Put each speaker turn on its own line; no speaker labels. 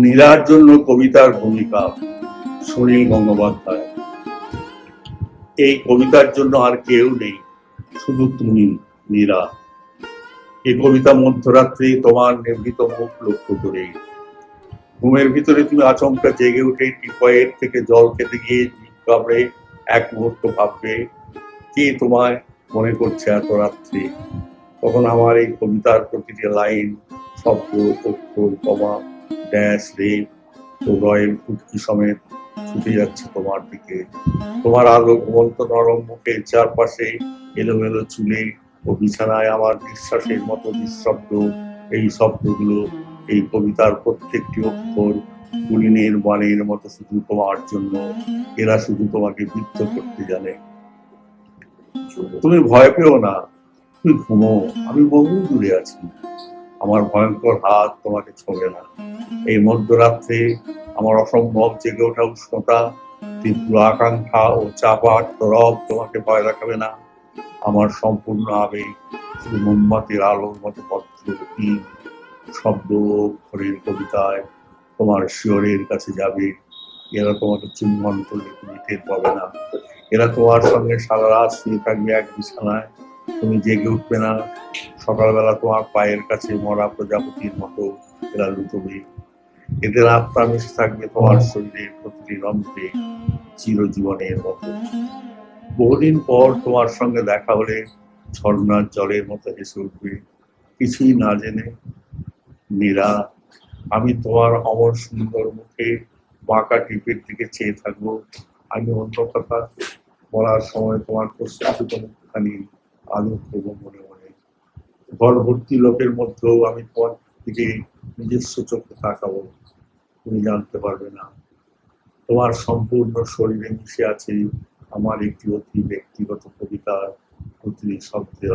নীলার জন্য কবিতার ভূমিকা সুনীল গঙ্গোপাধ্যায়। এই কবিতার জন্য আর কেউ নেই, শুধু তুমি, নীলা। এই কবিতা মধ্যরাত্রে তোমার নির্মিত মুখ লক্ষ্য করে ঘুমের ভিতরে তুমি আচমকা জেগে উঠে টিপয়ের থেকে জল খেতে গিয়ে কামড়ে এক মুহূর্ত ভাববে, কে তোমায় মনে করছে এত রাত্রে? তখন আমার এই কবিতার প্রতিটি লাইন শব্দ, অক্ষর, কমা ড্যাশ, রেপ রয়েল ফুটকি সমেত ছুটে যাচ্ছে তোমার দিকে। তোমার আলো ঘুমন্ত নরম মুখে চারপাশে এলোমেলো চুলে ও বিছানায় আমার নিঃশ্বাসের মতো নিঃশব্দ এই শব্দগুলো, এই কবিতার প্রত্যেকটি অক্ষর কুলিনের বাণীর মতো শুধু তোমার জন্য। এরা শুধু তোমাকে বৃত্ত করতে জানে। তুমি ভয় পেও না। তুমি ঘুমো। আমি বহু দূরে আছি। আমার ভয়ঙ্কর হাত তোমাকে ছোঁবে না। এই মধ্যরাত্রে আমার অসম্ভব জেগে ওঠা উষ্ণতা, তীব্র আকাঙ্ক্ষা ও চাপা তরব তোমাকে ভয় দেখাবে না। আমার সম্পূর্ণ আবেগ শুধু মোমবাতির আলোর মতো পত্র তীর শব্দ অক্ষরের কবিতায় তোমার শিয়রের কাছে যাবে। এরা তোমাকে চুম্বন করলে তুমি টের পাবে না। এরা তোমার সঙ্গে সারা রাত শুয়ে থাকবে এক বিছানায়। তুমি জেগে উঠবে না। সকালবেলা তোমার পায়ের কাছে মরা প্রজাপতির মতো এরা লুটবে। এদের আত্মা মিশে থাকবে তোমার শরীরের প্রতিটি রন্ধ্রে চিরজীবনের মতো। বহুদিন পর তোমার সঙ্গে দেখা হলে ঝর্ণার জলের মতো হেসে উঠবে। কিছুই না জেনে নীরা আমি তোমার অমর সুন্দর মুখে বাঁকা টিপের দিকে চেয়ে থাকব। আমি অন্য কথা বলার সময় তোমার প্রস্তুত আলো করব মনে মনে। ঘর ভর্তি লোকের মধ্যেও আমি পর থেকে নিজস্ব চোখে তাকাবো, তুমি জানতে পারবে না। তোমার সম্পূর্ণ শরীরে মিশে আছে আমার একটি অতি ব্যক্তিগত কবিতার প্রতিটি শব্দের